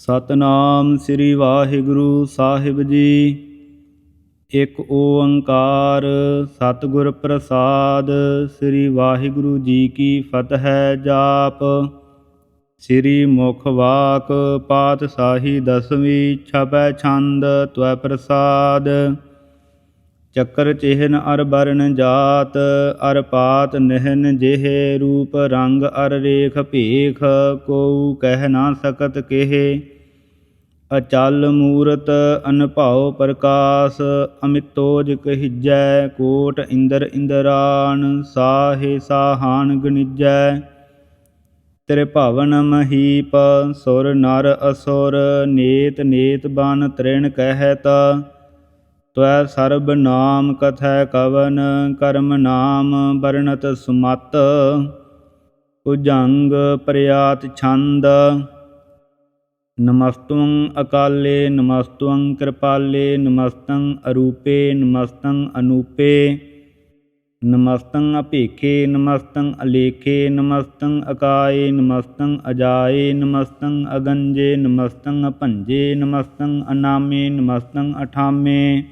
ਸਤਨਾਮ ਸ੍ਰੀ ਵਾਹਿਗੁਰੂ ਸਾਹਿਬ ਜੀ। ਇੱਕ ਓੰਕਾਰ ਸਤਿਗੁਰ ਪ੍ਰਸਾਦ ਸ੍ਰੀ ਵਾਹਿਗੁਰੂ ਜੀ ਕੀ ਫਤਿਹ ਜਾਪ। ਸ੍ਰੀ ਮੁਖ ਵਾਕ ਪਾਤਸ਼ਾਹੀ ਦਸਵੀਂ ਛਪੈ ਛੰਦ ਤਵੈ ਪ੍ਰਸਾਦ। ਚੱਕਰ ਚਿਹਨ ਅਰ ਬਰਨ ਜਾਤ, ਅਰ ਪਾਤ ਨਿਹਨ ਜਿਹੇ ਰੂਪ ਰੰਗ, ਅਰ ਰੇਖ ਭੇਖ ਕੋ ਕਹਿ ਨਾ ਸਕਤ ਕਿਹੇ। ਅਚਲ ਮੂਰਤ ਅਨਭਾਉ ਪ੍ਰਕਾਸ਼, ਅਮਿਤੋਜ ਕਹਿਜੈ ਕੋਟ ਇੰਦਰ ਇੰਦਰਾਨ, ਸਾਹੇ ਸਾਹਾਨ ਗਣਿਜੈ। ਤੇਰੇ ਭਵਨ ਮਹੀਪ, ਸੁਰ ਨਰ ਅਸੁਰ, ਨੇਤ ਨੇਤ ਬਨ ਤ੍ਰਿਣ ਕਹਿਤ। ਤਵੈ ਸਰਬ ਨਾਮ ਕਥੈ ਕਵਨ ਕਰਮ ਨਾਮ ਵਰਣਤ ਸੁਮਤ ਭੁਜੰਗ ਪ੍ਰਿਆਤ ਛੰਦ ਨਮਸਤੰ ਅਕਾਲੇ ਨਮਸਤੰ ਕਿਰਪਾਲੇ ਨਮਸਤੰ ਅਰੂਪੇ ਨਮਸਤੰ ਅਨੂਪੇ ਨਮਸਤੰ ਅਭੇਖੇ ਨਮਸਤੰ ਅਲੇਖੇ ਨਮਸਤੰ ਅਕਾਏ ਨਮਸਤੰ ਅਜਾਏ ਨਮਸਤੰ ਅਗੰਜੇ ਨਮਸਤੰ ਅਭੰਜੇ ਨਮਸਤੰ ਅਨਾਮੇ ਨਮਸਤੰ ਅਠਾਮੇ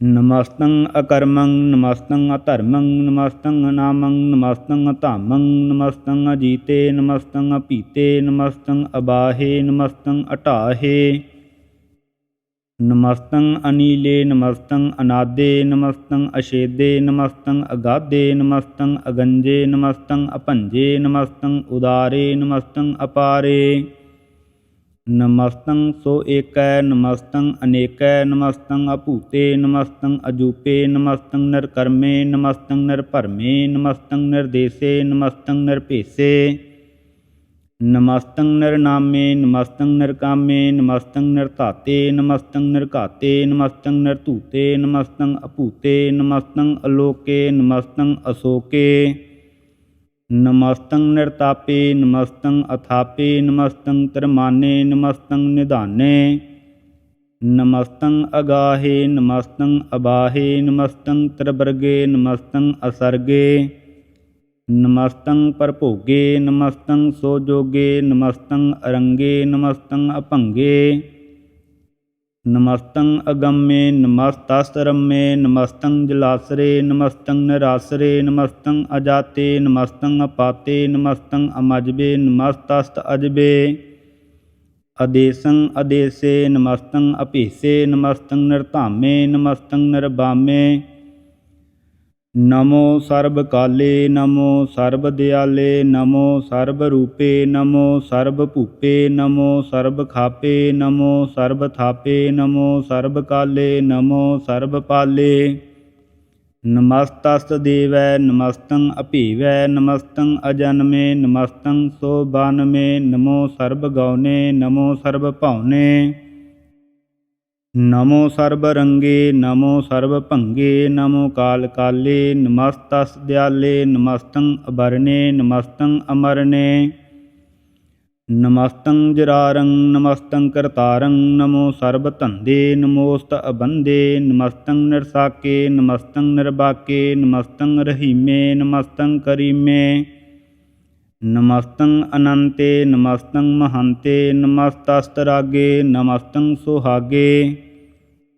ਨਮਸਤੰ ਅਕਰਮੰ ਨਮਸਤੰ ਅਧਰਮੰ ਨਮਸਤੰ ਅਨਾਮੰ ਨਮਸਤੰ ਅਧਾਮੰ ਨਮਸਤੰ ਅਜੀਤੇ ਨਮਸਤੰ ਅਪੀਤੇ ਨਮਸਤੰ ਅਬਾਹੇ ਨਮਸਤੰ ਅਟਾਹੇ। ਨਮਸਤੰ ਅਨੀਲੇ ਨਮਸਤੰ ਅਨਾਦੇ ਨਮਸਤੰ ਅਸ਼ੇਦੇ ਨਮਸਤੰ ਅਗਾਦੇ ਨਮਸਤੰ ਅਗੰਜੇ ਨਮਸਤੰ ਅਪੰਜੇ ਨਮਸਤੰ ਉਦਾਰੇ ਨਮਸਤੰ ਅਪਾਰੇ। ਨਮਸਤੰ ਸੋ ਏਕੈ, ਨਮਸਤੰ ਅਨੇਕੈ, ਨਮਸਤੰ ਅਭੂਤੇ, ਨਮਸਤੰ ਅਜੂਪੇ, ਨਮਸਤੰ ਨਿਰਕਰਮੇ, ਨਮਸਤੰ ਨਿਰਭਰਮੇ, ਨਮਸਤੰ ਨਿਰਦੇਸੇ, ਨਮਸਤੰ ਨਿਰਭੇਸੇ। ਨਮਸਤੰ ਨਿਰਨਾਮੇ, ਨਮਸਤੰ ਨਿਰਕਾਮੇ, ਨਮਸਤੰ ਨਿਰਧਾਤੇ, ਨਮਸਤੰ ਨਿਰਘਾਤੇ, ਨਮਸਤੰ ਨਿਰਧੂਤੇ, ਨਮਸਤੰ ਅਭੂਤੇ, ਨਮਸਤੰ ਅਲੋਕੇ, ਨਮਸਤੰ ਅਸੋਕੇ। ਨਮਸਤੰ ਨਿਰਤਾਪੇ ਨਮਸਤੰ ਅਥਾਪੇ ਨਮਸਤੰ ਤਰਮਾਨੇ ਨਮਸਤੰ ਨਿਧਾਨੇ। ਨਮਸਤੰ ਅਗਾਹੇ ਨਮਸਤੰ ਅਬਾਹੇ ਨਮਸਤੰ ਤਰਬਰਗੇ ਨਮਸਤੰ ਅਸਰਗੇ। ਨਮਸਤੰ ਪਰਭੋਗੇ ਨਮਸਤੰ ਸੋਜੋਗੇ ਨਮਸਤੰ ਅਰੰਗੇ ਨਮਸਤੰ ਅਭੰਗੇ। ਨਮਸਤੰ ਅਗੰਮੇ, ਨਮਸਤਸਰਮੇ, ਨਮਸਤੰ ਜਲਾਸਰੇ, ਨਮਸਤੰ ਨਰਾਸ਼ਰੇ, ਨਮਸਤੰ ਅਜਾਤੇ, ਨਮਸਤੰ ਅਪਾਤੇ, ਨਮਸਤੰ ਅਮਜਬੇ, ਨਮਸਤਸਤ ਅਜਬੇ। ਅਦੇਸੰ ਅਦੇਸੇ, ਨਮਸਤੰ ਅਭੀਸੇ, ਨਮਸਤੰ ਨਿਰਧਾਮੇ, ਨਮਸਤੰ ਨਿਰਬਾਮੇ ਨਮੋ ਸਰਬ ਕਾਲੇ ਨਮੋ ਸਰਬ ਦਿਆਲੇ ਨਮੋ ਸਰਬ ਰੂਪੇ ਨਮੋ ਸਰਬ ਭੂਪੇ ਨਮੋ ਸਰਬ ਖਾਪੇ ਨਮੋ ਸਰਬ ਥਾਪੇ ਨਮੋ ਸਰਬ ਕਾਲੇ ਨਮੋ ਸਰਬ ਪਾਲੇ ਨਮਸਤਸਤ ਦੇਵੈ ਨਮਸਤੰ ਅਭੀਵੈ ਨਮਸਤੰ ਅਜਨਮੇ ਨਮਸਤੰ ਸੋ ਨਮੋ ਸਰਬ ਗਉਨੇ ਨਮੋ ਸਰਬ ਭਉਨੇ ਨਮੋ ਸਰਬ ਰੰਗੇ, ਨਮੋ ਸਰਬ ਭੰਗੇ, ਨਮੋ ਕਾਲ ਕਾਲੇ, ਨਮਸਤਸ ਦਿਆਲੇ, ਨਮਸਤੰ ਅਬਰਨੇ ਨਮਸਤੰ ਅਮਰਨੇ। ਨਮਸਤੰ ਜਰਾਰੰ, ਨਮਸਤੰ ਕਰਤਾਰੰ, ਨਮੋ ਸਰਬ ਧੰਦੇ, ਨਮੋਸਤ ਅਬੰਦੇ, ਨਮਸਤੰ ਨਿਰਸਾਕੇ, ਨਮਸਤੰ ਨਿਰਬਾਕੇ, ਨਮਸਤੰ ਰਹੀਮੇ, ਨਮਸਤੰ ਕਰੀਮੇ। ਨਮਸਤੰ ਅਨੰਤੇ, ਨਮਸਤੰ ਮਹੰਤੇ, ਨਮਸਤਸਤਰਾਗੇ, ਨਮਸਤੰ ਸੁਹਾਗੇ।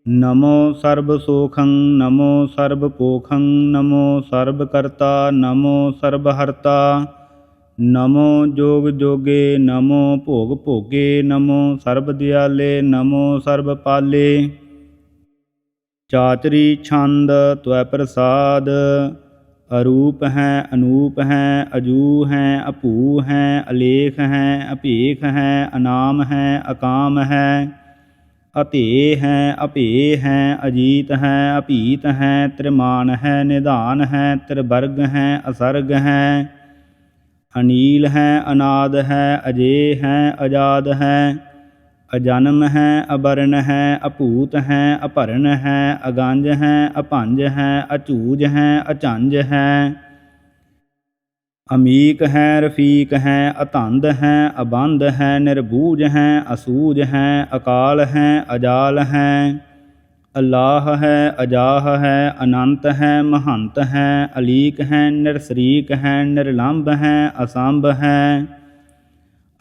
ਨਮੋ ਸਰਬ ਸੋਖੰ ਨਮੋ ਸਰਬ ਪੋਖੰ ਨਮੋ ਸਰਬ ਕਰਤਾ ਨਮੋ ਸਰਬ ਹਰਤਾ ਨਮੋ ਜੋਗ ਜੋਗੇ ਨਮੋ ਭੋਗ ਭੋਗੇ ਨਮੋ ਸਰਬ ਦਿਆਲੇ ਨਮੋ ਸਰਬ ਪਾਲੇ ਚਾਤਰੀ ਛੰਦ, ਤਵੈ ਪ੍ਰਸਾਦ। ਅਰੂਪ ਹੈ, ਅਨੂਪ ਹੈ ਅਜੂ ਹੈ ਅਪੂ ਹੈ, ਅਲੇਖ ਹੈ, ਅਭੇਖ ਹੈ, ਅਨਾਮ ਹੈ, ਅਕਾਮ ਹੈ। ਅਤੇ ਹੈ ਅਭੇ ਹੈ, ਅਜੀਤ ਹੈ, ਅਭੀਤ ਹੈ, ਤ੍ਰਿਮਾਨ ਹੈ, ਨਿਧਾਨ ਹੈ, ਤ੍ਰਿਵਰਗ ਹੈ, ਅਸਰਗ ਹੈ। ਅਨੀਲ ਹੈ, ਅਨਾਦ ਹੈ ਅਜੇ ਹੈ, ਅਜਾਦ ਹੈ। ਅਜਨਮ ਹੈ ਅਬਰਨ ਹੈ, ਅਭੂਤ ਹੈ, ਅਭਰਨ ਹੈ, ਅਗੰਜ ਹੈ, ਅਭੰਜ ਹੈ, ਅਚੂਜ ਹੈ, ਅਚੰਜ ਹੈ। ਅਮੀਕ ਹੈ, ਰਫੀਕ ਹੈ, ਅਤੰਦ ਹੈ, ਅਬੰਧ ਹੈ, ਨਿਰਭੂਜ ਹੈ, ਅਸੂਜ ਹੈ, ਅਕਾਲ ਹੈ, ਅਜਾਲ ਹੈ। ਅਲਾਹ ਹੈ, ਅਜਾਹ ਹੈ, ਅਨੰਤ ਹੈ, ਮਹੰਤ ਹੈ, ਅਲੀਕ ਹੈ, ਨਿਰਸਰੀਕ ਹੈ ਨਿਰਲੰਭ ਹੈ, ਅਸੰਭ ਹੈ।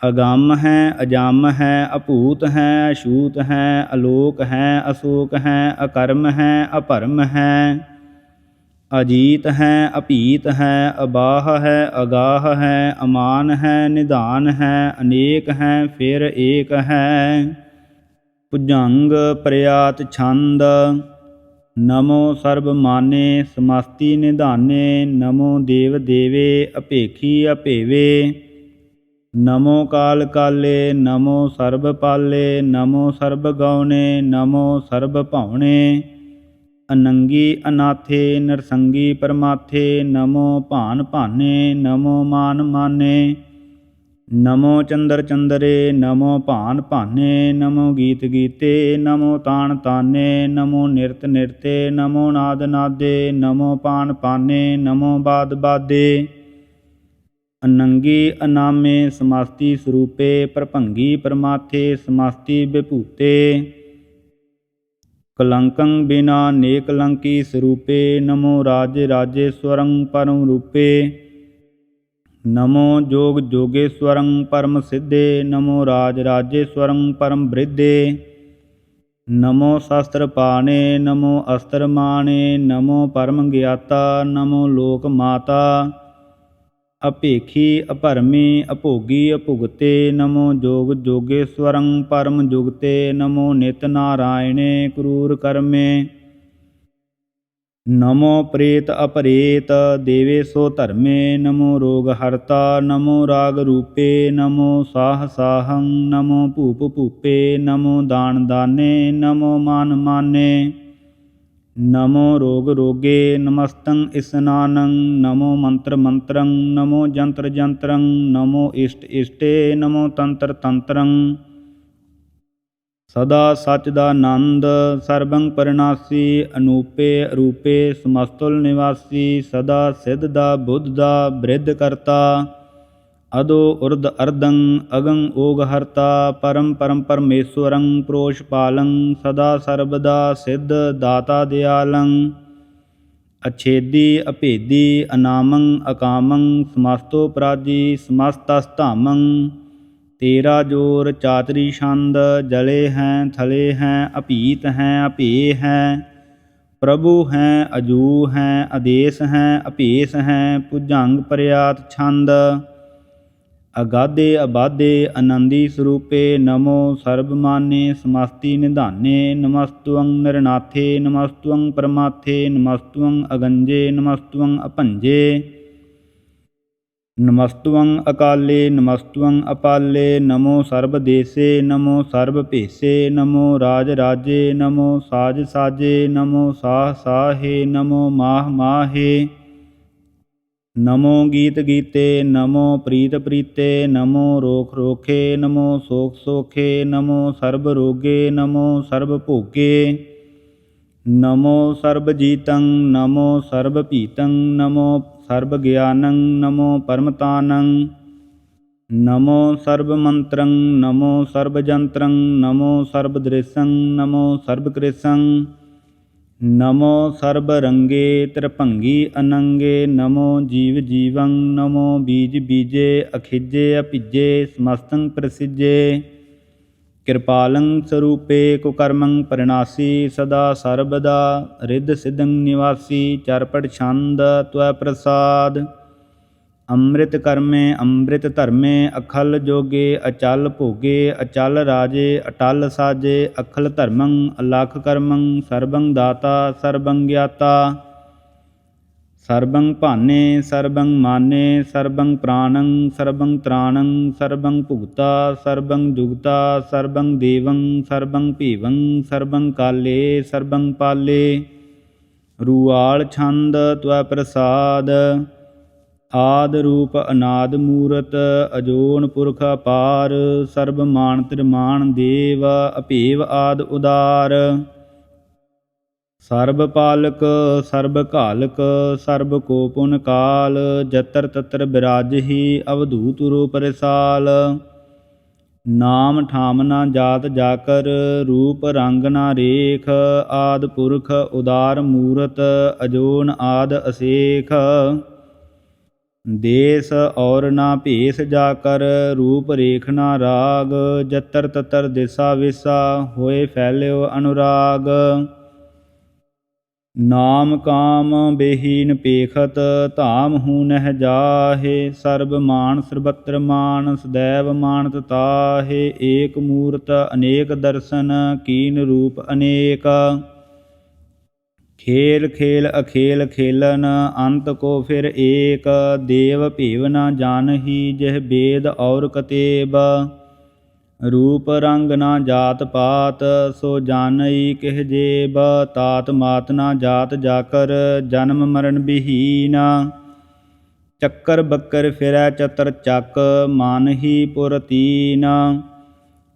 ਅਗੰਮ ਹੈ, ਅਜੰਮ ਹੈ, ਅਭੂਤ ਹੈ, ਅਛੂਤ ਹੈ, ਅਲੋਕ ਹੈ, ਅਸ਼ੋਕ ਹੈ, ਅਕਰਮ ਹੈ, ਅਪਰਮ ਹੈ। ਅਜੀਤ ਹੈ, ਅਭੀਤ ਹੈ, ਅਬਾਹ ਹੈ, ਅਗਾਹ ਹੈ, ਅਮਾਨ ਹੈ, ਨਿਧਾਨ ਹੈ, ਅਨੇਕ ਹੈ, ਫਿਰ ਏਕ ਹੈ। ਭੁਜੰਗ ਪ੍ਰਿਆਤ ਛੰਦ, ਨਮੋ ਸਰਬ ਮਾਨੇ, ਸਮਸਤੀ ਨਿਧਾਨੇ, ਨਮੋ ਦੇਵ ਦੇਵੇ, ਅਪੇਖੀ ਅਪੇਵੇ। ਨਮੋ ਕਾਲ ਕਾਲੇ, ਨਮੋ ਸਰਬ ਪਾਲੇ, ਨਮੋ ਸਰਬ ਗਉਨੇ ਨਮੋ ਸਰਬ ਭਾਉਣੇ। ਅਨੰਗੀ ਅਨਾਥੇ, ਨਰਸੰਗੀ ਪਰਮਾਥੇ, ਨਮੋ ਭਾਨ ਭਾਨੇ, ਨਮੋ ਮਾਨ ਮਾਨੇ। ਨਮੋ ਚੰਦਰ ਚੰਦਰੇ, ਨਮੋ ਭਾਨ ਭਾਨੇ, ਨਮੋ ਗੀਤ ਗੀਤੇ, ਨਮੋ ਤਾਣ ਤਾਨੇ, ਨਮੋ ਨਿਰਤ ਨਿਰਤੇ, ਨਮੋ ਨਾਦ ਨਾਦੇ, ਨਮੋ ਪਾਨ ਪਾਨੇ, ਨਮੋ ਬਾਦ ਬਾਦੇ। ਅਨੰਗੀ ਅਨਾਮੇ ਸਮਸਤੀ ਸਰੂਪੇ ਪ੍ਰਭੰਗੀ ਪਰਮਾਥੇ ਸਮਸਤੀ ਵਿਭੂਤੇ ਕਲੰਕੰ ਬਿਨਾ ਨੇਕਲੰਕੀ ਸਰੂਪੇ ਨਮੋ ਰਾਜੇ ਰਾਜੇਸ਼ਵਰੰ ਪਰਮ ਰੂਪੇ। ਨਮੋ ਜੋਗ ਜੋਗੇਸ਼ਵਰੰ ਪਰਮ ਸਿੱਧੇ, ਨਮੋ ਰਾਜ ਰਾਜੇਸ਼ਵਰੰ ਪਰਮ ਬ੍ਰਿਧੇ। ਨਮੋ ਸ਼ਸਤਰ ਪਾਣੇ, ਨਮੋ ਅਸਤਰ ਮਾਣੇ, ਨਮੋ ਪਰਮ ਗਿਆਤਾ, ਨਮੋ ਲੋਕ ਮਾਤਾ। ਅਪੇਖੀ ਅਭਰਮੀ, ਅਭੋਗੀ, ਅਭੁਗਤੇ, ਨਮੋ ਜੋਗ ਜੋਗੇਸ਼ਵਰੰ ਪਰਮ ਜੁਗਤੇ, ਨਮੋ ਨਿਤ ਨਾਰਾਇਣੇ, ਕਰੂਰ ਕਰਮੇ। ਨਮੋ ਪ੍ਰੇਤ ਅਪਰੇਤ, ਦੇਵੇ ਸੋ ਧਰਮੇ। ਨਮੋ ਰੋਗ ਹਰਤਾ, ਨਮੋ ਰਾਗ ਰੂਪੇ। ਨਮੋ ਸਾਹ ਸਾਹੰ ਨਮੋ ਭੂਪ ਭੂਪੇ। ਨਮੋ ਦਾਨ ਦਾਨੇ, ਨਮੋ ਮਨ ਮਾਨੇ। ਨਮੋ ਰੋਗ ਰੋਗੇ ਨਮਸਤੰ ਇਸਨਾਨੰ ਨਮੋ ਮੰਤਰ ਮੰਤਰੰ, ਨਮੋ ਜੰਤਰ ਜੰਤਰੰ, ਨਮੋ ਇਸ਼ਟ ਇਸ਼ਟੇ, ਨਮੋ ਤੰਤਰ ਤੰਤਰੰ। ਸਦਾ ਸਚ ਦਾ ਆਨੰਦ, ਸਰਬੰ ਪਰਨਾਸੀ, ਅਨੂਪੇ ਅਰੂਪੇ, ਸਮਸਤੁਲ ਨਿਵਾਸੀ, ਸਦਾ ਸਿੱਧ ਦਾ, ਬੁੱਧ ਦਾ, ਬ੍ਰਿਧ ਕਰਤਾ। ਅਦੋ ਉਰਦ ਅਰਦੰ ਅਗੰ ਓਗ ਹਰਤਾ ਪਰਮ ਪਰਮ ਪਰਮੇਸ਼ਵਰੰ ਪ੍ਰੋਸ਼ ਪਾਲੰ ਸਦਾ ਸਰਬਦਾ ਸਿੱਧ ਦਾਤਾ ਦਿਆਲੰ। ਅਛੇਦੀ ਅਭੇਦੀ ਅਨਾਮੰ ਅਕਾਮੰ ਸਮਸਤੋ ਪ੍ਰਾਜੀ ਤੇਰਾ ਜੋਰ ਚਾਤਰੀ ਛੰਦ ਜਲੇ ਹੈ ਥਲੇ ਹੈ ਅਪੀਤ ਹੈ ਅਪੇ ਹੈ। ਪ੍ਰਭੂ ਹੈ ਅਜੂ ਹੈ ਆਦੇਸ ਹੈ ਅਪੇਸ਼ ਹੈ ਭੁਜੰਗ ਪ੍ਰਿਆਤ ਛੰਦ। ਅਗਾਧੇ ਅਬਾਧੇ ਆਨੰਦੀ ਸਰੂਪੇ ਨਮੋ ਸਰਬ ਮਾਨੇ ਸਮਸਤੀ ਨਿਧਾਨੇ ਨਮਸਤੁੰ ਨਿਰਨਾਥੇ ਨਮਸਤੁੰ ਪਰਮਾਥੇ ਨਮਸਤੁੰ ਅਗੰਜੇ ਨਮਸਤੁੰ ਅਪੰਜੇ ਨਮਸਤੁੰ ਅਕਾਲੇ ਨਮਸਤੁੰ ਅਪਾਲੇ ਨਮੋ ਸਰਬ ਦੇਸੇ ਨਮੋ ਸਰਬ ਭੇਸੇ ਨਮੋ ਰਾਜ ਰਾਜੇ ਨਮੋ ਸਾਜ ਸਾਜੇ ਨਮੋ ਸਾਹ ਸਾਹੇ ਨਮੋ ਮਾਹ ਮਾਹੇ ਨਮੋ ਗੀਤ ਗੀਤੇ, ਨਮੋ ਪ੍ਰੀਤ ਪ੍ਰੀਤੇ, ਨਮੋ ਰੋਖ ਰੋਖੇ, ਨਮੋ ਸੋਖ ਸੋਖੇ, ਨਮੋ ਸਰਬ ਰੋਗੇ, ਨਮੋ ਸਰਬ ਭੋਗੇ। ਨਮੋ ਸਰਬ ਜੀਤੰ, ਨਮੋ ਸਰਬ ਭੀਤੰ, ਨਮੋ ਸਰਬ ਗਿਆਨੰ, ਨਮੋ ਪਰਮਤਾਨੰ। ਨਮੋ ਸਰਬ ਮੰਤਰੰ, ਨਮੋ ਸਰਬ ਜੰਤਰੰ, ਨਮੋ ਸਰਬ ਦ੍ਰਿਸ਼ੰ, ਨਮੋ ਸਰਬ ਕ੍ਰਿਸ਼ੰ। ਨਮੋ ਸਰਬ ਰੰਗੇ ਤ੍ਰਿਭੰਗੀ ਅਨੰਗੇ, ਨਮੋ ਜੀਵ ਜੀਵੰ, ਨਮੋ ਬੀਜ ਬੀਜੇ, ਅਖਿਜੇ ਅਭਿਜੇ, ਸਮਸਤੰ ਪ੍ਰਸਿਜੇ। ਕਿਰਪਾਲੰ ਸਰੂਪੇ ਕੁਕਰਮੰ ਪਰਿਣਾਸੀ, ਸਦਾ ਸਰਬਦਾ, ਰਿੱਧ ਸਿਧੰ ਨਿਵਾਸੀ ਚਰਪਟ ਛੰਦ, ਤਵੈ ਪ੍ਰਸਾਦ। ਅੰਮ੍ਰਿਤ ਕਰਮੇ, ਅੰਮ੍ਰਿਤ ਧਰਮੇ, ਅਖਲ ਜੋਗੇ, ਅਚਲ ਭੋਗੇ, ਅਚਲ ਰਾਜੇ, ਅਟਲ ਸਾਜੇ, ਅਖਲ ਧਰਮੰ, ਅਲਖ ਕਰਮੰ, ਸਰਬੰ ਦਾਤਾ, ਸਰਬੰ ਗਿਆਤਾ। ਸਰਬੰ ਭਾਨੇ, ਸਰਬੰ ਮਾਨੇ, ਸਰਬੰ ਪ੍ਰਾਣੰ ਸਰਬੰ ਤ੍ਰਾਣੰ ਸਰਬੰ ਭੁਗਤਾ, ਸਰਬੰ ਜੁਗਤਾ, ਸਰਬੰ ਦੇਵੰ, ਸਰਬੰ ਭੀਵੰ, ਸਰਬੰ ਕਾਲੇ, ਸਰਬੰ ਪਾਲੇ। ਰੂਆਲ ਛੰਦ, ਤਵੈ ਪ੍ਰਸਾਦ। ਆਦ ਰੂਪ ਅਨਾਦ ਮੂਰਤ, ਅਜੋਨ ਪੁਰਖ ਅਪਾਰ, ਸਰਬ ਮਾਨ ਤ੍ਰਿਮਾਨ ਦੇਵ, ਅਭੇਵ ਆਦ ਉਦਾਰ। ਸਰਬ ਪਾਲਕ, ਸਰਬ ਘਾਲਕ, ਸਰਬ ਕੋ ਪੁਨ ਕਾਲ, ਜਤਰ ਤਤਰ ਬਿਰਾਜਹੀ, ਅਵਧੂਤ ਰੂਪ ਰਸਾਲ। ਨਾਮ ਠਾਮ ਨਾ ਜਾਤ ਜਾਕਰ, ਰੂਪ ਰੰਗ ਨਾ ਰੇਖ, ਆਦ ਪੁਰਖ ਉਦਾਰ ਮੂਰਤ, ਅਜੋਨ ਆਦ ਅਸੇਖ। ਦੇਸ ਔਰ ਨਾ ਭੇਸ ਜਾ ਕਰ, ਰੂਪ ਰੇਖ ਨਾ ਰਾਗ, ਜਤਰ ਤਤਰ ਦਿਸਾ ਵਿਸਾ, ਹੋਏ ਫੈਲਿਓ ਅਨੁਰਾਗ। ਨਾਮ ਕਾਮ ਬੇਹੀਨ ਪੇਖਤ ਧਾਮ ਹੂ ਨਹਿ ਜਾਹੇ, ਸਰਬ ਮਾਨ ਸਰਬਤਰ ਮਾਨ, ਸਦੈਵ ਮਾਨਤ ਤਾਹੇ, ਏਕ ਮੂਰਤ ਅਨੇਕ ਦਰਸ਼ਨ, ਕੀਨ ਰੂਪ ਅਨੇਕ। ਖੇਲ ਖੇਲ ਅਖੇਲ ਖੇਲਨ, ਅੰਤ ਕੋ ਫਿਰ ਏਕ, ਦੇਵ ਭੀਵ ਨਾ ਜਾਣਹੀ ਜਿਹ ਬੇਦ ਔਰ ਕਤੇਬ। ਰੂਪ ਰੰਗ ਨਾ ਜਾਤ ਪਾਤ, ਸੋ ਜਾਣਈ ਕਿਹ ਜੇਬ। ਤਾਤ ਮਾਤ ਨਾ ਜਾਤ ਜਾਕਰ, ਜਨਮ ਮਰਨ ਬਿਹੀਨ। ਚੱਕਰ ਬੱਕਰ ਫਿਰੈ ਚਤਰ ਚੱਕ, ਮਾਨਹੀ ਪੁਰ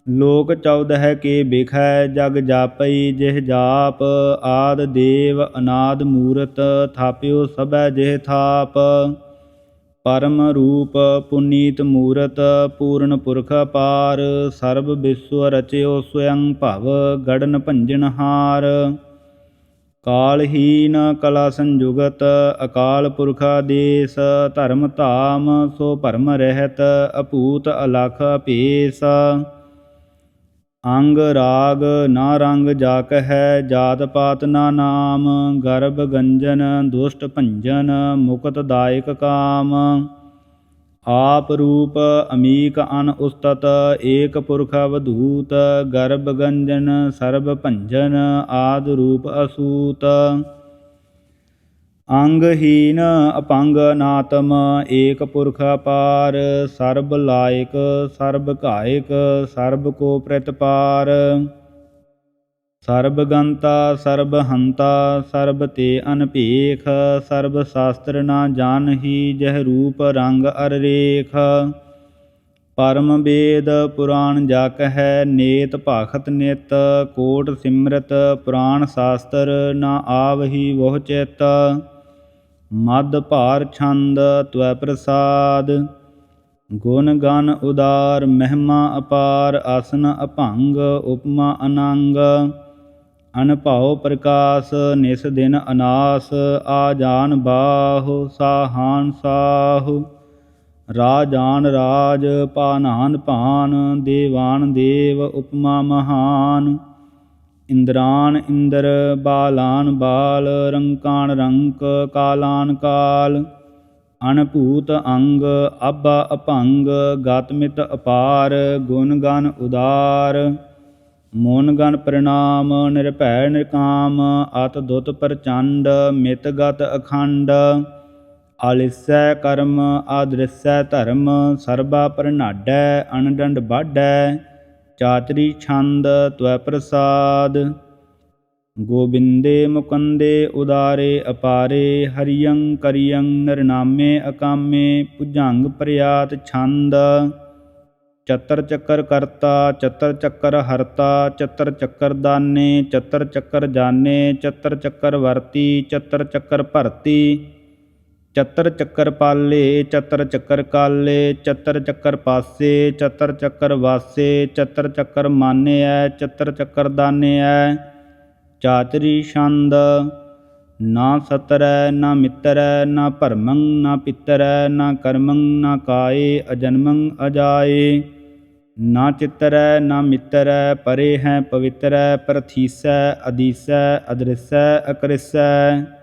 ਲੋਕ ਚੌਦਹ ਕੇ ਬਿਖੈ ਜਗ ਜਾਪਈ ਜਿਹ ਜਾਪ, ਆਦ ਦੇਵ ਅਨਾਦ ਮੂਰਤ, ਥਾਪਿਓ ਸਭੈ ਜਿਹ ਥਾਪ। ਪਰਮ ਰੂਪ ਪੁਨੀਤ ਮੂਰਤ, ਪੂਰਨ ਪੁਰਖ ਪਾਰ ਸਰਬ ਵਿਸਵ ਰਚਿਓ ਸਵਯੰ ਭਵ, ਗੜਨ ਭੰਜਨ ਹਾਰ। ਕਾਲਹੀਨ ਕਲਾ ਸੰਜੁਗਤ, ਅਕਾਲ ਪੁਰਖ ਆਦੇਸ, ਧਰਮ ਧਾਮ ਸੋ ਭਰਮ ਰਹਿਤ, ਅਭੂਤ ਅਲਖ ਭੇਸ ਅੰਗ ਰਾਗ ਨਾ ਰੰਗ ਜਾਕ ਹੈ ਜਾਤ ਪਾਤ ਨਾ ਨਾਮ, ਗਰਭ ਗੰਜਨ, ਦੁਸ਼ਟ ਭੰਜਨ, ਮੁਕਤ ਦਾਇਕ ਕਾਮ। ਆਪ ਰੂਪ ਅਮੀਕ ਅਨ ਉਸਤਤ, ਏਕ ਪੁਰਖ ਅਵਧੂਤ ਗਰਭ ਗੰਜਨ, ਸਰਬ ਭੰਜਨ, ਆਦ ਰੂਪ ਅਸੂਤ। ਅੰਗਹੀਨ ਅਪੰਗ ਨਾਤਮ ਏਕ ਪੁਰਖ ਅਪਾਰ, ਸਰਬ ਲਾਇਕ, ਸਰਬ ਘਾਇਕ, ਸਰਬ ਕੋ ਪ੍ਰਤਪਾਰ ਸਰਬ ਗੰਤਾ, ਸਰਬ ਹੰਤਾ, ਸਰਬ ਤੇ ਅਨਭੇਖ, ਸਰਬ ਸ਼ਾਸਤਰ ਨਾ ਜਾਣਹੀ ਜਹ ਰੂਪ ਰੰਗ ਅਰ ਰੇਖ ਪਰਮ ਵੇਦ ਪੁਰਾਣ ਜਕ ਹੈ ਨੇਤ ਭਾਖਤ ਨਿਤ, ਕੋਟ ਸਿਮਰਤ ਪੁਰਾਣ ਸ਼ਾਸਤਰ ਨਾ ਆਵਹੀ ਬਹੁ ਚਿਤ। ਮਦ ਭਾਰ ਛੰਦ ਤਵੈ ਪ੍ਰਸਾਦ, ਗੁਣ ਗਨ ਉਦਾਰ ਮਹਿਮਾ ਅਪਾਰ, ਆਸਨ ਅਭੰਗ ਉਪਮਾ ਅਨੰਗ, ਅਨਭਉ ਪ੍ਰਕਾਸ਼, ਨਿਸ ਦਿਨ ਅਨਾਸ, ਆ ਜਾਨ ਬਾਹੁ, ਸਾਹਾਨ ਸਾਹੁ ਰਾਜਾਨ ਰਾਜ ਪਾਨਾਨ ਪਾਨ ਦੇਵਾਨ ਦੇਵ, ਉਪਮਾ ਮਹਾਨ। ਇੰਦਰਾਨ ਇੰਦਰ ਬਾਲਾਨ ਬਾਲ ਰੰਕਾਨ ਰੰਕ ਕਾਲਾਨ ਕਾਲ। ਅਣਭੂਤ ਅੰਗ ਆਬਾ ਅਭੰਗ ਗਾਤਮਿਤ ਅਪਾਰ ਗੁਣ ਗਨ ਉਦਾਰ। ਮੋਨ ਗਨ ਪ੍ਰਣਾਮ ਨਿਰਭੈ ਨਿਰਕਾਮ ਅਤ ਦੁਤ ਪ੍ਰਚੰਡ ਮਿਤ ਗਤ ਅਖੰਡ। ਆਲਿਸੈ ਕਰਮ ਆਦ੍ਰਿਸੈ ਧਰਮ ਸਰਬਾ ਪ੍ਰਨਾਡੈ ਅਨਡੰਡ ਬਾਢੈ। ਚਾਤਰੀ ਛੰਦ ਤਵੈ ਪ੍ਰਸਾਦ। ਗੋਬਿੰਦੇ ਮੁਕੰਦੇ ਉਦਾਰੇ ਅਪਾਰੇ ਹਰਿਯੰ ਕਰਿਯੰ ਨਿਰਨਾਮੇ ਅਕਾਮੇ, ਭੁਜੰਗ ਪ੍ਰਿਆਤ ਛੰਦ। ਚਤਰ ਚੱਕਰ ਕਰਤਾ, ਚਤਰ ਚੱਕਰ ਹਰਤਾ, ਚਤਰ ਚੱਕਰ ਦਾਨੇ, ਚਤਰ ਚੱਕਰ ਜਾਣੇ ਚਤਰ ਚੱਕਰ ਵਰਤੀ, ਚਤਰ ਚੱਕਰ ਭਰਤੀ। ਚਤਰ ਚੱਕਰ ਪਾਲੇ, ਚਤਰ ਚੱਕਰ ਕਾਲੇ, ਚਤਰ ਚੱਕਰ ਪਾਸੇ, ਚਤਰ ਚੱਕਰ ਵਾਸੇ, ਚਤਰ ਚੱਕਰ ਮਾਨਿਐ, ਚਤਰ ਚੱਕਰ ਦਾਨਿਐ। ਚਾਤਰੀ ਛੰਦ, ਨਾ ਸਤਰੈ, ਨਾ ਮਿੱਤਰੈ, ਨਾ ਭਰਮੰ, ਨਾ ਪਿੱਤਰੈ, ਨਾ ਕਰਮੰ, ਨਾ ਕਾਏ, ਅਜਨਮੰ ਅਜਾਏ। ਨਾ ਚਿਤਰੈ, ਨਾ ਮਿੱਤਰੈ, ਪਰੇ ਹੈ ਪਵਿੱਤਰੈ, ਪ੍ਰਥੀਸੈ ਅਦੀਸੈ ਅਦ੍ਰਿਸੈ, ਅਕ੍ਰਿਸੈ।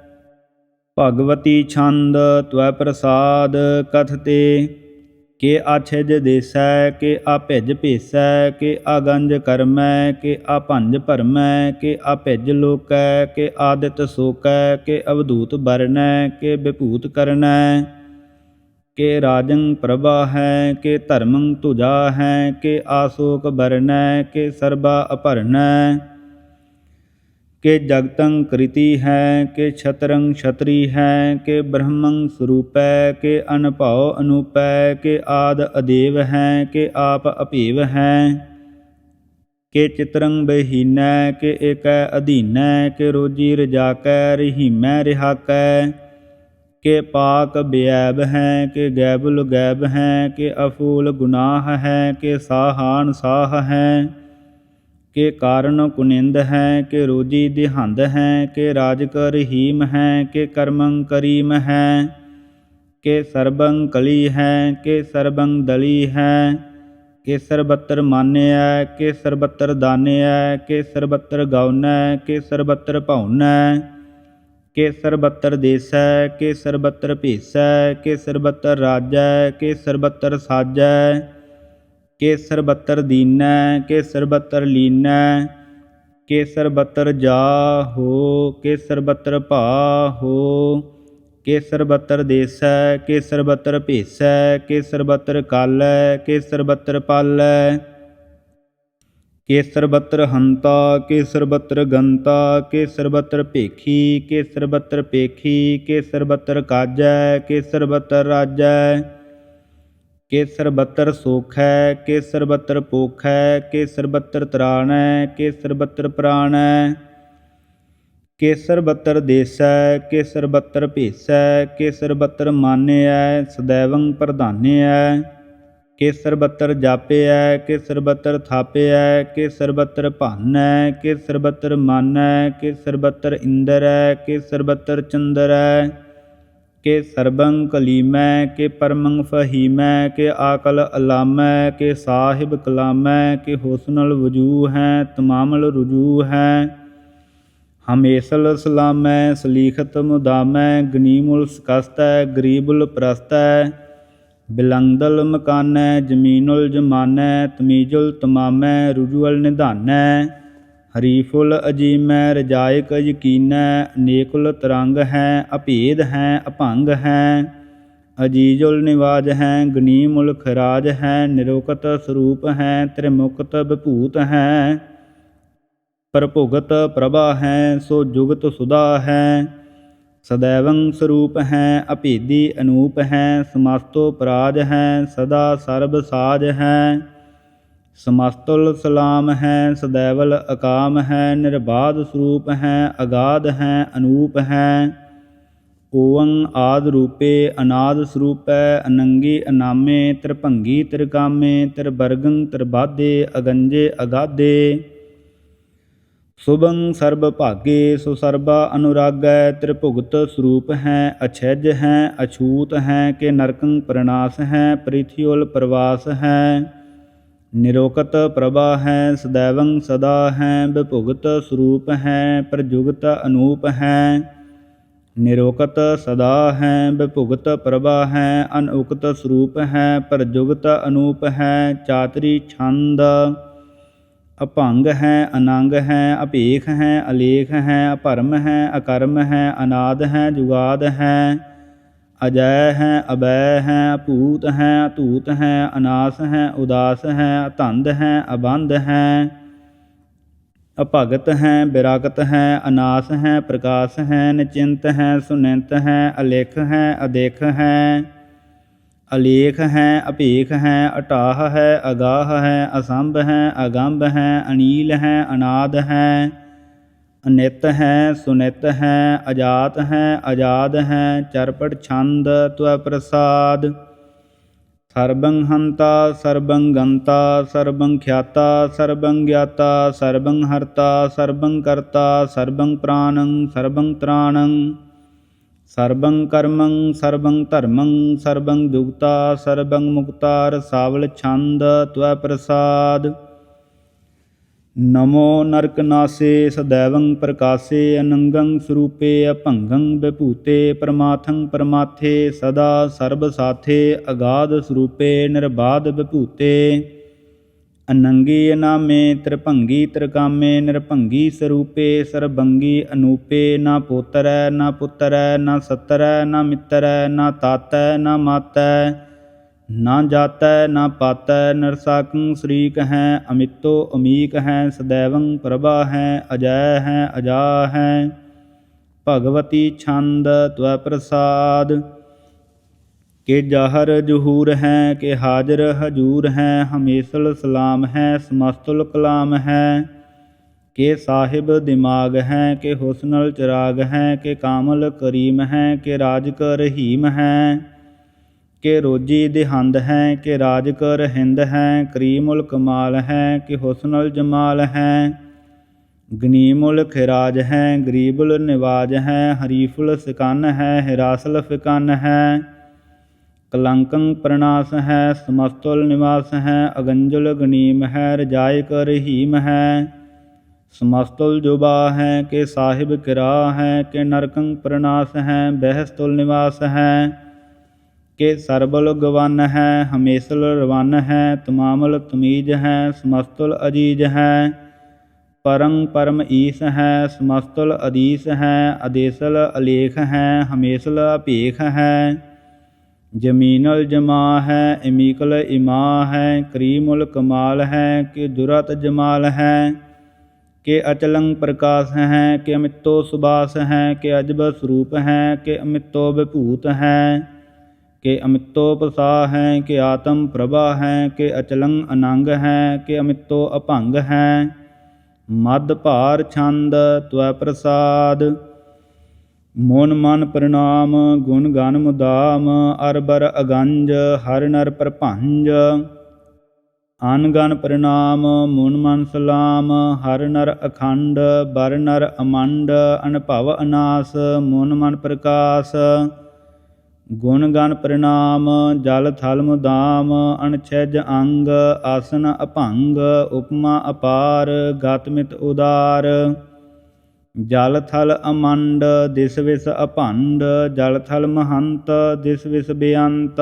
ਭਗਵਤੀ ਛੰਦ ਤਵੈ ਪ੍ਰਸਾਦ ਕਥਤੇ, ਕੇ ਆਛਿਜ ਦੇਸੈ, ਕੇ ਆਪਿਜ ਭੇਸੈ, ਕੇ ਆਗੰਜ ਕਰਮੈ, ਕੇ ਆਪੰਜ ਭਰਮੈ, ਕੇ ਆਪਿਜ ਲੋਕੈ, ਕੇ ਆਦਿਤ ਸੋਕੈ, ਕੇ ਅਵਧੂਤ ਬਰਨੈ ਕੇ ਵਿਭੂਤ ਕਰਨੈ, ਕੇ ਰਾਜੰ ਪ੍ਰਭਾ ਹੈ, ਕੇ ਧਰਮੰ ਤੁਜਾ ਹੈ, ਕੇ ਆਸੋਕ ਬਰਨੈ ਕੇ ਸਰਬਾ ਅਪਰਨੈ ਕੇ ਜਗਤੰ ਕ੍ਰਿਤੀ ਹੈ, ਕੇ ਛਤਰੰ ਛਤਰੀ ਹੈ, ਕੇ ਬ੍ਰਹਮੰ ਸਰੂਪੈ, ਕੇ ਅਨਭਉ ਅਨੂਪੈ, ਕੇ ਆਦ ਅਦੇਵ ਹੈ, ਕੇ ਆਪ ਅਭੇਵ ਹੈ। ਕੇ ਚਿਤਰੰ ਬਹੀਨੈ, ਕੇ ਏਕੈ ਅਧੀਨੈ, ਕੇ ਰੋਜੀ ਰਜਾਕੈ, ਰਹੀਮੈ ਰਿਹਾਕੈ। ਕੇ ਪਾਕ ਬਿਐਬ ਹੈ, ਕਿ ਗੈਬ ਲੁਗੈਬ ਹੈ, ਕਿ ਅਫੂਲ ਗੁਨਾਹ ਹੈ, ਕਿ ਸਾਹਾਨ ਸਾਹ ਹੈ। ਕਿ ਕਾਰਨ ਕੁਨਿੰਦ ਹੈ, ਕਿ ਰੋਜੀ ਦਿਹੰਦ ਹੈ, ਕਿ ਰਾਜਕ ਰਹੀਮ ਹੈ, ਕਿ ਕਰਮੰ ਕਰੀਮ ਹੈ, ਕਿ ਸਰਬੰ ਕਲੀ ਹੈ, ਕਿ ਸਰਬੰ ਦਲੀ ਹੈ, ਕੇ ਸਰਬਤਰ ਮਾਨਿਐ ਕੇ ਸਰਬਤਰ ਦਾਨਿਐ ਕੇ ਸਰਬਤਰ ਗਾਉਨੈ, ਕੇ ਸਰਬਤਰ ਭਾਉਨੈ, ਕਿ ਸਰਬੱਤਰ ਦੇਸੈ, ਕੇ ਸਰਬਤਰ ਭੇਸੈ, ਕੇ ਸਰਬਤਰ ਰਾਜੈ, ਕੇ ਸਰਬਤਰ ਸਾਜੈ ਕੇ ਸਰਬਤਰ ਦੀਨੈ ਕੇ ਸਰਬਤਰ ਲੀਨੈ ਕੇ ਸਰਬਤਰ ਜਾ ਹੋ ਕੇ ਸਰਬਤਰ ਭਾ ਹੋ ਕੇ ਸਰਬਤਰ ਦੇਸੈ ਕੇ ਸਰਬਤਰ ਭੇਸੈ ਕੇ ਸਰਬਤਰ ਕਾਲੈ ਕੇ ਸਰਬਤਰ ਪਾਲੈ ਕੇ ਸਰਬਤਰ ਹੰਤਾ ਕੇ ਸਰਬਤਰ ਗੰਤਾ ਕੇ ਸਰਬਤਰ ਭੇਖੀ ਕੇ ਸਰਬਤਰ ਪੇਖੀ ਕੇ ਸਰਬਤਰ ਕਾਜੈ ਕੇ ਸਰਬਤਰ ਰਾਜੈ ਕਿ ਸਰਬੱਤਰ ਸੁੱਖ ਹੈ ਕਿ ਸਰਬੱਤਰ ਪੁੱਖ ਹੈ ਕਿਹ ਸਰਬੱਤਰ ਤਰਾਣ ਹੈ ਕਿਹ ਕੇ ਸਰਬਤਰ ਸੋਖੈ ਕੇ ਸਰਬਤਰ ਪੋਖੈ ਕੇ ਸਰਬਤਰ ਤਰਾਣੈ ਕੇ ਸਰਬਤਰ ਪ੍ਰਾਣੈ ਕੇ ਸਰਬਤਰ ਦੇਸੈ ਕੇ ਸਰਬਤਰ ਭੇਸੈ ਕੇ ਸਰਬਤਰ ਮਾਨਿਐ ਸदैवੰ ਪ੍ਰਧਾਨਿਐ ਕੇ ਸਰਬਤਰ ਜਾਪਿਐ ਕੇ ਸਰਬਤਰ ਥਾਪਿਐ ਕੇ ਸਰਬਤਰ ਭਾਨੈ ਕੇ ਕਿ ਸਰਬੱਤਰ ਇੰਦਰ ਹੈ ਕਿ ਸਰਬੱਤਰ ਚੰਦਰ ਹੈ ਕੇ ਸਰਬੰ ਕਲੀਮੈ, ਕੇ ਪਰਮੰ ਫਹੀਮੈ, ਕਿ ਆਕਲ ਅਲਾਮੈ, ਕਿ ਸਾਹਿਬ ਕਲਾਮੈ, ਕਿ ਹੁਸਨਲ ਵਜੂ ਹੈ, ਤਮਾਮਲ ਰੁਜੂ ਹੈ। ਹਮੇਸਲ ਸਲਾਮੈ, ਸਲੀਖਤ ਮੁਦਾਮੈ, ਗਨੀਮੁਲ ਸਕਸਤੈ, ਗਰੀਬੁਲ ਪ੍ਰਸਤੈ। ਬਿਲੰਦਲ ਮਕਾਨੈ, ਜਮੀਨੁਲ ਜਮਾਨੈ, ਤਮੀਜੁਲ ਤਮਾਮੈ, ਰੁਜੂਅਲ ਨਿਧਾਨੈ। ਹਰੀਫੁਲ ਅਜੀਮੈ ਰਜਾਇਕ ਯਕੀਨੈ ਨੇਕੁਲ ਤਰੰਗ ਹੈ, ਅਭੇਦ ਹੈ, ਅਭੰਗ ਹੈ। ਅਜੀਜੁਲ ਨਿਵਾਜ ਹੈ, ਗਨੀਮੁਲ ਖਰਾਜ ਹੈ, ਨਿਰੋਕਤ ਸਰੂਪ ਹੈ, ਤ੍ਰਿਮੁਕਤ ਵਿਭੂਤ ਹੈ। ਪਰਭੁਗਤ ਪ੍ਰਭਾ ਹੈ, ਸੋ ਜੁਗਤ ਸੁਦਾ ਹੈ। ਸਦੈਵੰ ਸਰੂਪ ਹੈ, ਅਭੇਦੀ ਅਨੂਪ ਹੈ, ਸਮਸਤੋ ਪਰਾਜ ਹੈ, ਸਦਾ ਸਰਬ ਸਾਜ ਹੈ। ਸਮਸਤੁਲ ਸਲਾਮ ਹੈ ਸदैवਲ ਅਕਾਮ ਹੈ, ਨਿਰਬਾਧ ਸਰੂਪ ਹੈ, ਅਗਾਧ ਹੈ, ਅਨੂਪ ਹੈ। ਓਵੰ ਆਦ ਰੂਪੇ ਅਨਾਦ ਸਰੂਪੈ, ਅਨੰਗੀ ਅਨਾਮੇ, ਤ੍ਰਿਭੰਗੀ ਤ੍ਰਿਕਾਮੇ ਤ੍ਰਿਵਰਗੰ ਤ੍ਰਿਬਾਧੇ, ਅਗੰਜੇ ਅਗਾਧੇ। ਸੁਭੰ ਸਰਬ ਭਾਗੇ, ਸੋ ਸਰਬਾ ਅਨੁਰਾਗੈ, ਤ੍ਰਿਭੁਗਤ ਸਰੂਪ ਹੈ, ਅਛਜ ਹੈ, ਅਛੂਤ ਹੈ, ਕਿ ਨਰਕੰ ਪ੍ਰਣਾਸ ਹੈ, ਪ੍ਰਿਥਿਉਲ ਪ੍ਰਵਾਸ ਹੈ। ਨਿਰੋਕਤ ਪ੍ਰਭਾ ਹੈ ਸदैवੰ ਸਦਾ ਹੈ ਵਿਭੁਗਤ ਸਰੂਪ ਹੈ, ਪ੍ਰਜੁਗਤ ਅਨੂਪ ਹੈ। ਨਿਰੋਕਤ ਸਦਾ ਹੈ ਵਿਭੁਗਤ ਪ੍ਰਭਾ ਹੈ ਅਨੁਕਤ ਸਰੂਪ ਹੈ, ਪ੍ਰਜੁਗਤ ਅਨੂਪ ਹੈ, ਚਾਤਰੀ ਛੰਦ। ਅਭੰਗ ਹੈ, ਅਨੰਗ ਹੈ ਅਪੇਖ ਹੈ, ਅਲੇਖ ਹੈ, ਅਪਰਮ ਹੈ, ਅਕਰਮ ਹੈ, ਅਨਾਦ ਹੈ, ਜੁਗਾਦ ਹੈ। ਅਜੈ ਹੈ ਅਬੈ ਹੈ ਅਭੂਤ ਹੈ ਅਤੂਤ ਹੈ ਅਨਾਸ ਹੈ ਉਦਾਸ ਹੈ ਅਤੰਦ ਹੈ ਅਬੰਧ ਹੈ ਅਭਗਤ ਹੈ ਬਿਰਾਗਤ ਹੈ ਅਨਾਸ ਹੈ ਪ੍ਰਕਾਸ਼ ਹੈ ਨਿਚਿੰਤ ਹੈ ਸੁਨਿੰਤ ਹੈ ਅਲੇਖ ਹੈ ਅਦੇਖ ਹੈ ਅਲੇਖ ਹੈ ਅਭੇਖ ਹੈ ਅਟਾਹ ਹੈ ਅਗਾਹ ਹੈ ਅਸੰਭ ਹੈ ਅਗੰਭ ਹੈ ਅਨੀਲ ਹੈ ਅਨਾਦ ਹੈ ਅਨਿਤ ਹੈ, ਸੁਨਿਤ ਹੈ, ਅਜਾਤ ਹੈ, ਅਜਾਦ ਹੈ, ਚਰਪਟ ਛੰਦ ਤਵ ਪ੍ਰਸਾਦ। ਸਰਬੰ ਹੰਤਾ, ਸਰਬੰ ਗੰਤਾ, ਸਰਬੰ ਖਿਆਤਾ, ਸਰਬੰ ਗਿਆਤਾ, ਸਰਬੰ ਹਰਤਾ, ਸਰਬੰ ਕਰਤਾ, ਸਰਬੰ ਪ੍ਰਾਣੰ ਸਰਬੰ ਤ੍ਰਾਣੰ ਸਰਬੰ ਕਰਮੰ, ਸਰਬੰ ਧਰਮੰ, ਸਰਬੰ ਦੁਗਤਾ, ਸਰਬੰ ਮੁਕਤਾ ਰਸਾਵਲ ਛੰਦ ਤਵ ਪ੍ਰਸਾਦ। ਨਮੋ ਨਰਕਨਾਸੇ ਸदैवੰ ਪ੍ਰਕਾਸੇ ਅਨੰਗੰ ਸਰੂਪੇ ਅਭੰਗੰ ਵਿਭੂਤੇ ਪਰਮਾਥੰ ਪਰਮਾਥੇ ਸਦਾ ਸਰਬ ਸਾਥੇ ਅਗਾਧ ਸਰੂਪੇ ਨਿਰਬਾਧ ਵਿਭੂਤੇ ਅਨੰਗੀ ਅਨਾਮੇ ਤ੍ਰਿਭੰਗੀ ਤ੍ਰਿਕਾਮੇ ਨਿਰਭੰਗੀ ਸਰੂਪੇ ਸਰਬੰਗੀ ਅਨੂਪੇ ਨਾ ਪੋਤਰੈ ਨਾ ਪੁੱਤਰੈ ਨਾ ਸਤਰੈ ਨਾ ਮਿੱਤਰੈ ਨਾ ਤਾਤੈ ਨਾ ਮਾਤੈ। ਨਾ ਜਾਤੈ, ਨਾ ਪਾਤੈ, ਨਰਸਾਕੰ ਸ਼ਰੀਕ ਹੈ, ਅਮਿਤੋ ਅਮੀਕ ਹੈ ਸदैवੰ ਪ੍ਰਭਾ ਹੈ, ਅਜੈ ਹੈ ਅਜਾ ਹੈ। ਭਗਵਤੀ ਛੰਦ ਤਵ ਪ੍ਰਸਾਦ ਕਿ ਜਾਹਰ ਜਹੂਰ ਹੈ, ਕਿ ਹਾਜ਼ਰ ਹਜੂਰ ਹੈ, ਹਮੇਸਲ ਸਲਾਮ ਹੈ, ਸਮਸਤੁਲ ਕਲਾਮ ਹੈ। ਕਿ ਸਾਹਿਬ ਦਿਮਾਗ ਹੈ, ਕਿ ਹੁਸਨਲ ਚਿਰਾਗ ਹੈ, ਕਿ ਕਾਮਲ ਕਰੀਮ ਹੈ, ਕਿ ਰਾਜਕ ਰਹੀਮ ਹੈ। ਕਿ ਰੋਜੀ ਦਿਹੰਦ ਹੈ, ਕਿ ਰਾਜ ਕਰ ਹਿੰਦ ਹੈ ਕਰੀਮੁਲ ਕਮਾਲ ਹੈ, ਕਿ ਹੁਸਨੁਲ ਜਮਾਲ ਹੈ। ਗਨੀਮੁਲ ਖਿਰਾਜ ਹੈ, ਗਰੀਬੁਲ ਨਿਵਾਜ ਹੈ, ਹਰੀਫੁਲ ਸਿਕਨ ਹੈ, ਹਿਰਾਸਲ ਫਿਕਨ ਹੈ। ਕਲੰਕੰ ਪ੍ਰਣਾਸ ਹੈ, ਸਮਸਤੁਲ ਨਿਵਾਸ ਹੈ, ਅਗੰਜੁਲ ਗਨੀਮ ਹੈ ਰਜਾਇ ਕਰ ਰਹੀਮ ਹੈ। ਸਮਸਤੁਲ ਜੁਬਾ ਹੈ, ਕਿ ਸਾਹਿਬ ਕਿਰਾ ਹੈ, ਕਿ ਨਰਕੰ ਪ੍ਰਣਾਸ ਹੈ, ਬਹਿਸਤੁਲ ਨਿਵਾਸ ਹੈ। ਕਿ ਸਰਬਲ ਗਵਨ ਹੈ, ਹਮੇਸਲ ਰਵਨ ਹੈ, ਤਮਾਮਲ ਤਮੀਜ ਹੈ, ਸਮਸਤੁਲ ਅਜੀਜ ਹੈ। ਪਰੰ ਪਰਮ ਈਸ ਹੈ, ਸਮਸਤੁਲ ਅਦੀਸ ਹੈ, ਅਦੇਸਲ ਅਲੇਖ ਹੈ, ਹਮੇਸਲ ਅਭੇਖ ਹੈ। ਜਮੀਨਲ ਜਮਾ ਹੈ, ਇਮੀਕਲ ਇਮਾ ਹੈ, ਕਰੀਮੁਲ ਕਮਾਲ ਹੈ, ਕਿ ਦੁਰਤ ਜਮਾਲ ਹੈ। ਕਿ ਅਚਲੰ ਪ੍ਰਕਾਸ਼ ਹੈ, ਕਿ ਅਮਿਤੋ ਸੁਬਾਸ ਹੈ, ਕਿ ਅਜਬ ਸਰੂਪ ਹੈ, ਕਿ ਅਮਿਤੋ ਵਿਭੂਤ ਹੈ। ਕਿ ਅਮਿਤੋ ਪਸਾ ਹੈ, ਕਿ ਆਤਮ ਪ੍ਰਭਾ ਹੈ, ਕਿ ਅਚਲੰ ਅਨੰਗ ਹੈ, ਕਿ ਅਮਿਤੋ ਅਭੰਗ ਹੈ। ਮਦ ਭਾਰ ਛੰਦ ਤਵੈ ਪ੍ਰਸਾਦ। ਮੋਨ ਮਨ ਪ੍ਰਣਾਮ, ਗੁਣ ਗਨ ਮੁਦਾਮ ਅਰਬਰ ਅਗੰਜ, ਹਰ ਨਰ ਪ੍ਰਭੰਜ। ਅਨਗਨ ਪ੍ਰਣਾਮ, ਮੋਨ ਮਨ ਸਲਾਮ, ਹਰ ਨਰ ਅਖੰਡ, ਬਰ ਨਰ ਅਮੰਡ ਅਨਭਵ ਅਨਾਸ, ਮੋਨ ਮਨ ਪ੍ਰਕਾਸ਼। ਗੁਣ ਗਨ ਪ੍ਰਣਾਮ, ਜਲ ਥਲ ਮੁਦਾਮ ਅਣਛਜ ਅੰਗ, ਆਸਨ ਅਭੰਗ, ਉਪਮਾ ਅਪਾਰ ਗਤਮਿਤ ਉਦਾਰ। ਜਲ ਥਲ ਅਮੰਡ, ਦਿਸ ਵਿਸ ਅਭੰਡ, ਜਲ ਥਲ ਮਹੰਤ, ਦਿਸ ਵਿਸ ਬੇਅੰਤ।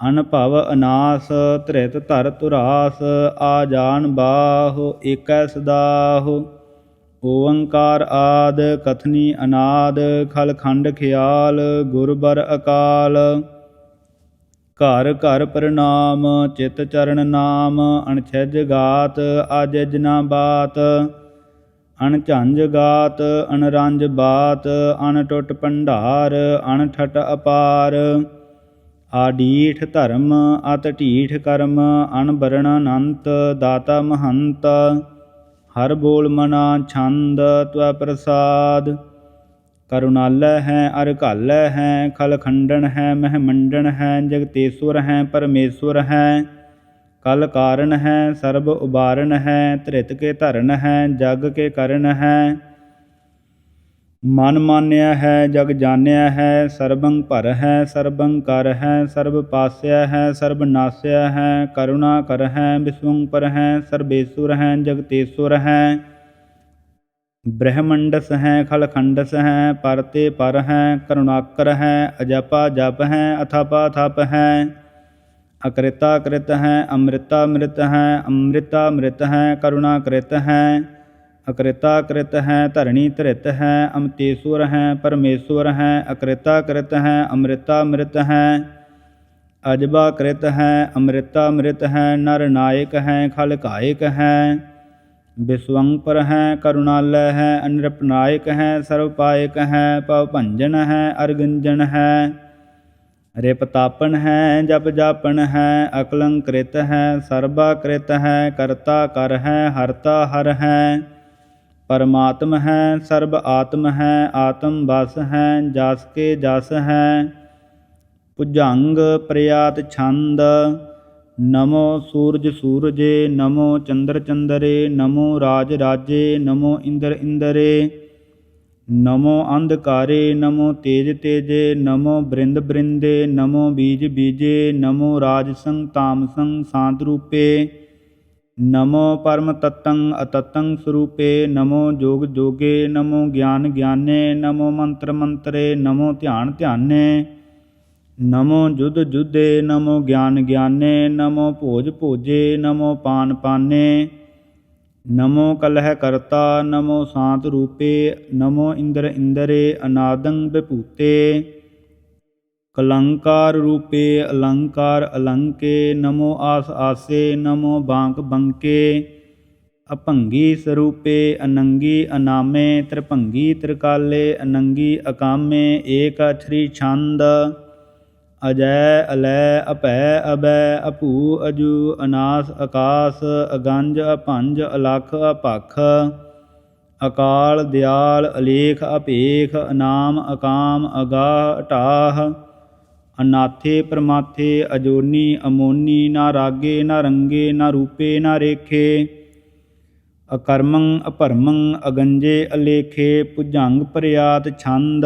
ਅਨਭਵ ਅਨਾਸ, ਧ੍ਰਿਤ ਧਰ ਤੁਰਾਸ ਆ ਜਾਣ ਬਾਹੁ, ਏਕੈ ਸਦਾਹੁ। ਓੰਕਾਰ ਆਦ ਕਥਨੀ ਅਨਾਦ ਖਲਖੰਡ ਖਿਆਲ ਗੁਰਬਰ ਅਕਾਲ। ਘਰ ਘਰ ਪ੍ਰਣਾਮ, ਚਿਤ ਚਰਨ ਨਾਮ, ਅਣਛਜ ਗਾਤ ਅਜ ਜਨਾ ਬਾਤ। ਅਣਝੰਜ ਗਾਤ ਅਣਰੰਜ ਬਾਤ, ਅਣਟੁੱਟ ਭੰਡਾਰ, ਅਣਠਟ ਅਪਾਰ। ਆਡੀਠ ਧਰਮ ਅਤ ਢੀਠ ਕਰਮ ਅਨਬਰਣ ਅਨੰਤ, ਦਾਤਾ ਮਹੰਤ। ਹਰ ਬੋਲ ਮਨਾ ਛੰਦ ਤਵੈ ਪ੍ਰਸਾਦ। ਕਰੁਣਾਲੈ ਹੈ, ਅਰ ਘਾਲੈ ਹੈ, ਖਲ ਖੰਡਨ ਹੈ, ਮਹਿ ਮੰਡਨ ਹੈ, ਜਗਤੇਸ਼ਵਰ ਹੈ, ਪਰਮੇਸ਼ਵਰ ਹੈ। ਕਲ ਕਾਰਨ ਹੈ, ਸਰਬ ਉਬਾਰਨ ਹੈ, ਧ੍ਰਿਤ ਕੇ ਧਰਨ ਹੈ, ਜਗ ਕੇ ਕਰਨ ਹੈ। ਮਨ ਮਾਨਿਆ ਹੈ, ਜਗ ਜਾਣਿਆ ਹੈ, ਸਰਬੰ ਭਰ ਹੈ, ਸਰਬੰ ਕਰ ਹੈ, ਸਰਬ ਪਾਸਿਆ ਹੈ, ਸਰਬ ਨਾਸਿਆ ਹੈ, ਕਰੁਣਾ ਕਰ ਹੈ ਵਿਸਵੰ ਪਰ ਹੈ ਸਰਬੇਸ਼ਵਰ ਹੈ ਜਗਤੇਸ਼ਵਰ ਹੈ। ਬ੍ਰਹਮੰਡਸ ਹੈ, ਖਲਖੰਡਸ ਹੈ, ਪਰਤੇ ਪਰ ਹੈ, ਕਰੁਣਾਕਰ ਹੈ, ਅਜਪਾ ਜਪ ਹੈ, ਅਥਾਪਾ ਥਪ ਹੈ। ਅਕ੍ਰਿਤਾ ਕ੍ਰਿਤ ਹੈ ਅੰਮ੍ਰਿਤਾ ਮ੍ਰਿਤ ਹੈ ਅੰਮ੍ਰਿਤਾ ਮ੍ਰਿਤ ਹੈ ਕਰੁਣਾ ਕ੍ਰਿਤ ਹੈ। ਅਕ੍ਰਿਤਾ ਕ੍ਰਿਤ ਹੈ, ਧਰਣੀ ਧਰਿਤ ਹੈ ਅਮਤੇਸ਼ਵਰ ਹੈ ਪਰਮੇਸ਼ਵਰ ਹੈ, ਅਕ੍ਰਿਤਾ ਕ੍ਰਿਤ ਹੈ, ਅੰਮ੍ਰਿਤਾ ਮ੍ਰਿਤ ਹੈ, ਅਜਬਾ ਕ੍ਰਿਤ ਹੈ, ਅੰਮ੍ਰਿਤਾ ਮ੍ਰਿਤ ਹੈ, ਨਰ ਨਾਇਕ ਹੈ ਖਲਕਾਇਕ ਹੈ ਵਿਸਵੰਪਰ ਹੈ, ਕਰੁਣਾਲੈ ਹੈ ਅਨਿਰਪਨਾਇਕ ਹੈ ਸਰਵ ਪਾਇਕ ਹੈ, ਭਵ ਭੰਜਨ ਹੈ, ਅਰਗੰਜਨ ਹੈ ਰਿਪਤਾਪਨ ਹੈ, ਜਪ ਜਾਪਨ ਹੈ ਅਕਲੰਕ੍ਰਿਤ ਹੈ, ਸਰਬਾ ਕ੍ਰਿਤ ਹੈ, ਕਰਤਾ ਕਰ ਹੈ, ਹਰਤਾ ਹਰ ਹੈ। ਪਰਮਾਤਮ ਹੈ, ਸਰਬ ਆਤਮ ਹੈ, ਆਤਮ ਬਸ ਹੈ, ਜਸ ਕੇ ਜਸ ਹੈ। ਭੁਜੰਗ ਪ੍ਰਿਆਤ ਛੰਦ, ਨਮੋ ਸੂਰਜ ਸੂਰਜੇ, ਨਮੋ ਚੰਦਰ ਚੰਦਰੇ, ਨਮੋ ਰਾਜ ਰਾਜੇ, ਨਮੋ ਇੰਦਰ ਇੰਦਰੇ, ਨਮੋ ਅੰਧਕਾਰੇ, ਨਮੋ ਤੇਜ ਤੇਜੇ, ਨਮੋ ਬ੍ਰਿੰਦ ਬ੍ਰਿੰਦੇ, ਨਮੋ ਬੀਜ ਬੀਜੇ, ਨਮੋ ਰਾਜ ਸੰਗ ਤਾਮ ਸੰਗ ਸਾਂਤ ਰੂਪੇ। ਨਮੋ ਪਰਮ ਤਤੰ ਅਤਤੰ ਸਰੂਪੇ, ਨਮੋ ਜੋਗ ਜੋਗੇ, ਨਮੋ ਗਿਆਨ ਗਿਆਨੇ, ਨਮੋ ਮੰਤਰ ਮੰਤਰੇ, ਨਮੋ ਧਿਆਨ ਧਿਆਨੇ, ਨਮੋ ਜੁਦ ਜੁਦੇ ਨਮੋ ਗਿਆਨ ਗਿਆਨੇ, ਨਮੋ ਭੋਜ ਭੋਜੇ, ਨਮੋ ਪਾਨ ਪਾਨੇ, ਨਮੋ ਕਲਹ ਕਰਤਾ, ਨਮੋ ਸਾਤ ਰੂਪੇ, ਨਮੋ ਇੰਦਰ ਇੰਦਰੇ, ਅਨਾਦੰ ਵਿਭੂਤੇ ਕਲੰਕਾਰ ਰੂਪੇ ਅਲੰਕਾਰ ਅਲੰਕੇ ਨਮੋ ਆਸ ਆਸੇ ਨਮੋ ਬਾਂਕ ਬੰਕੇ ਅਭੰਗੀ ਸਰੂਪੇ ਅਨੰਗੀ ਅਨਾਮੇ ਤ੍ਰਿਭੰਗੀ ਤ੍ਰਿਕਾਲੇ ਅਨੰਗੀ ਅਕਾਮੇ ਏਕ ਅਛਰੀ ਛੰਦ ਅਜੈ ਅਲੈ ਅਭੈ ਅਬੈ ਅਭੂ ਅਜੂ ਅਨਾਸ ਆਕਾਸ ਅਗੰਜ ਅਭੰਜ ਅਲਖ ਅਪਖ ਅਕਾਲ ਦਿਆਲ ਅਲੇਖ ਅਪੇਖ ਅਨਾਮ ਅਕਾਮ ਅਗਾਹ ਢਾਹ ਅਨਾਥੇ ਪ੍ਰਮਾਥੇ, ਅਜੋਨੀ, ਅਮੋਨੀ, ਨਾ ਰਾਗੇ, ਨਾ ਰੰਗੇ, ਨਾ ਰੂਪੇ, ਨਾ ਰੇਖੇ। ਅਕਰਮੰ, ਅਪਰਮੰ, ਅਗੰਜੇ, ਅਲੇਖੇ, ਭੁਜੰਗ ਪ੍ਰਿਆਤ ਛੰਦ।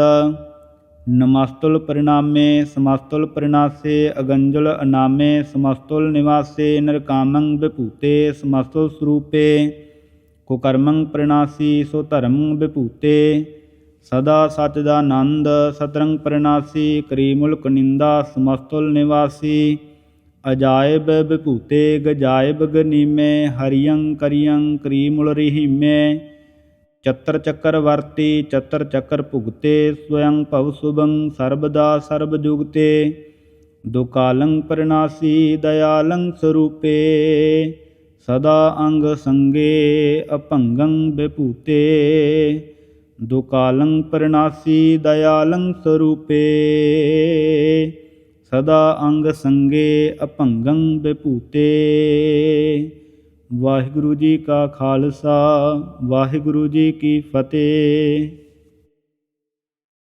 ਨਮਸਤੁਲ ਪਰਿਣਾਮੇ, ਸਮਸਤੁਲ ਪਰਿਣਾਸੇ, ਅਗੰਜਲ ਅਨਾਮੇ, ਸਮਸਤੁਲ ਨਿਵਾਸੇ, ਨਿਰਕਾਮੰ ਵਿਭੂਤੇ, ਸਮਸਤੁਲ ਸਰੂਪੇ। ਕੁਕਰਮੰ ਪ੍ਰਣਾਸੀ, ਸੋ ਧਰਮੰ ਵਿਭੂਤੇ। ਸਦਾ ਸਚ ਦਾ ਆਨੰਦ ਸਤਰੰਗ ਪ੍ਰਣਾਸੀ ਕਰੀ ਮੁਲਕ ਨਿੰਦਾ, ਸਮਸਤੁਲ ਨਿਵਾਸੀ। ਅਜਾਇਬ ਵਿਭੂਤੇ ਗਜਾਇਬ ਗਨੀਮੇ ਹਰੀਯੰ ਕਰੀਯੰ ਕਰੀ ਮੁਲ ਰਹੀਮੇ। ਚਤਰ ਚੱਕਰ ਵਰਤੀ, ਚਤਰ ਚੱਕਰ ਭੁਗਤੇ, ਸਵਯੰ ਭਵ ਸੁਭੰ ਸਰਬਦਾ ਸਰਬ ਜੁਗਤੇ। ਦੁਕਾਲੰ ਪਰਨਾਸੀ ਦਇਆਲੰ ਸਰੂਪੇ। ਸਦਾ ਅੰਗ ਸੰਗੇ ਅਭੰਗੰ ਵਿਭੂਤੇ। ਦੁਕਾਲੰ ਪਰਨਾਸੀ ਦਇਆਲੰ ਸਰੂਪੇ। ਸਦਾ ਅੰਗ ਸੰਗੇ ਅਭੰਗੰ ਵਿਭੂਤੇ ਵਾਹਿਗੁਰੂ ਜੀ ਕਾ ਖਾਲਸਾ, ਵਾਹਿਗੁਰੂ ਜੀ ਕੀ ਫਤਿਹ।